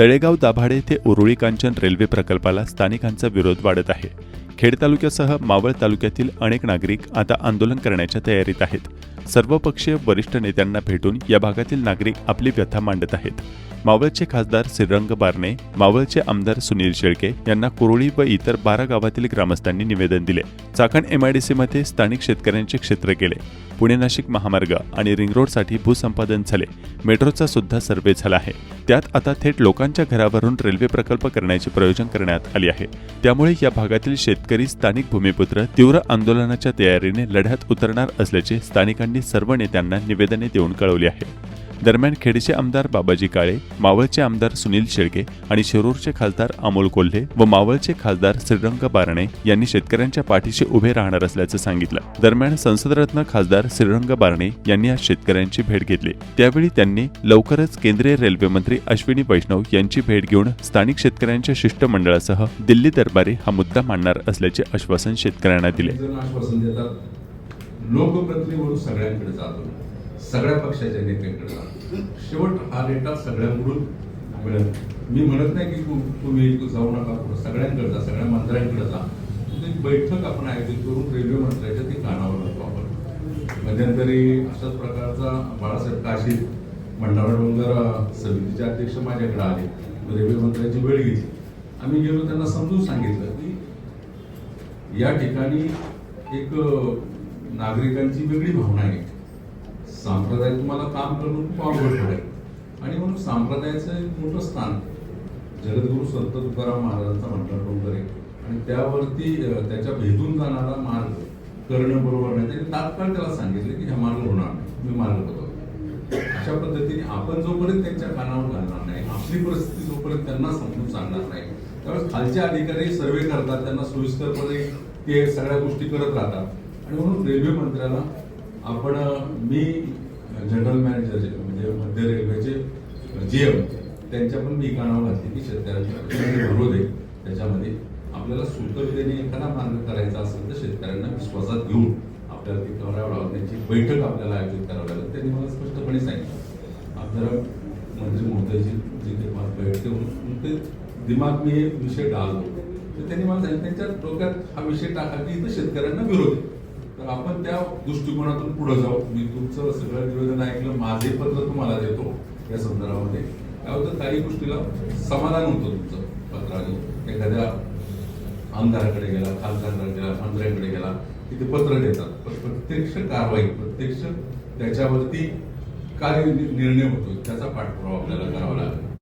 तळेगाव दाभाडे ते उरुळी कांचन रेल्वे प्रकल्पाला स्थानिकांचा विरोध वाढत आहे. खेड तालुक्यासह मावळ तालुक्यातील अनेक नागरिक आता आंदोलन करण्याच्या तयारीत आहेत. सर्वपक्षीय वरिष्ठ नेत्यांना भेटून या भागातील नागरिक आपली व्यथा मांडत आहेत. मावळचे खासदार श्रीरंग बारणे मावळचे आमदार सुनील शेळके यांना कुरोळी व इतर बारा गावातील ग्रामस्थांनी निवेदन दिले. चाकण एमआयडीसीमध्ये स्थानिक शेतकऱ्यांचे क्षेत्र गेले पुणे नाशिक महामार्ग आणि रिंग रोडसाठी भूसंपादन झाले. मेट्रोचा सुद्धा सर्वे झाला आहे. त्यात आता थेट लोकांच्या घरावरून रेल्वे प्रकल्प करण्याचे प्रयोजन करण्यात आले आहे. त्यामुळे या भागातील शेतकरी स्थानिक भूमिपुत्र तीव्र आंदोलनाच्या तयारीने लढ्यात उतरणार असल्याचे स्थानिकांनी सर्व नेत्यांना निवेदने देऊन कळवले आहे दरम्यान खेडचे आमदार बाबाजी काळे मावळचे आमदार सुनील शेळके आणि शिरूरचे खासदार अमोल कोल्हे व मावळचे खासदार श्रीरंग बारणे यांनी शेतकऱ्यांच्या पाठीशी उभे राहणार असल्याचं सांगितलं. दरम्यान संसदरत्न खासदार श्रीरंग बारणे यांनी आज शेतकऱ्यांची भेट घेतली. त्यावेळी त्यांनी लवकरच केंद्रीय रेल्वे मंत्री अश्विनी वैष्णव यांची भेट घेऊन स्थानिक शेतकऱ्यांच्या शिष्टमंडळासह दिल्ली दरबारी हा मुद्दा मांडणार असल्याचे आश्वासन शेतकऱ्यांना दिले. जण सगळ्यांकडे जातो सगळ्या पक्षाच्या नेत्यांकडे शेवट हा डेटा सगळ्यांकडून मिळत मी म्हणत नाही की तुम्ही जाऊ नका सगळ्यांकडे जा सगळ्या मंत्र्यांकडे जा. एक बैठक आपण आयोजित करून रेल्वे मंत्र्याच्या ती कानावर लागतो आपण. मध्यंतरी अशाच प्रकारचा बाळासाहेब काशी भंडारा डोंगर समितीचे अध्यक्ष माझ्याकडे आले. रेल्वे मंत्र्याची वेळ घेतली. आम्ही गेलो त्यांना समजून सांगितलं की या ठिकाणी एक नागरिकांची वेगळी भावना आहे. सांप्रदाय तुम्हाला काम करणं खूप पडेल. आणि म्हणून सांप्रदायाचं एक मोठं स्थान. जगद्गुरु संत तुकाराम महाराजांचा म्हटला डोंगर आहे आणि त्यावरती त्याच्या भेदून जाणारा मार्ग करणं बरोबर नाही. त्यांनी तात्काळ त्याला सांगितलं की हा मार्ग होणार नाही. मी मार्ग बदलतो अशा पद्धतीने आपण जोपर्यंत त्यांच्या कानावर घालणार नाही आपली परिस्थिती जोपर्यंत त्यांना समजून सांगणार नाही त्यावेळेस खालचे अधिकारी सर्वे करतात त्यांना सोयीस्करपणे ते सगळ्या गोष्टी करत राहतात. आणि म्हणून रेल्वे मंत्र्याला आपण मी जनरल मॅनेजर म्हणजे मध्य रेल्वेचे जी एम त्यांच्या पण मी कानावर घातली की शेतकऱ्यांना विरोध आहे. त्याच्यामध्ये आपल्याला सुलभतेने एखादा मार्ग करायचा असेल तर शेतकऱ्यांना विश्वासात घेऊन आपल्याला ती करावं लागेल. त्यांची बैठक आपल्याला आयोजित करावं लागेल. त्यांनी मला स्पष्टपणे सांगितलं. आपल्याला मंत्री म्हणजे महोदयजी जिथे मला बैठते ते दिमाग मी हे विषय डाळतो तर त्यांनी मला सांगितलं त्यांच्या डोक्यात हा विषय टाका की इथं शेतकऱ्यांना विरोध आहे. आपण त्या दृष्टिकोनातून पुढे जाऊ. मी तुमचं सगळं निवेदन ऐकलं माझे पत्र तुम्हाला देतो या संदर्भामध्ये. त्याबद्दल काही गोष्टीला समाधान होतं तुमचं पत्राने एखाद्या आमदाराकडे गेला खासदाराकडे गेला मंत्र्यांकडे गेला की ते पत्र देतात. पण प्रत्यक्ष कारवाई प्रत्यक्ष त्याच्यावरती काय निर्णय होतो त्याचा पाठपुरावा आपल्याला करावा लागेल.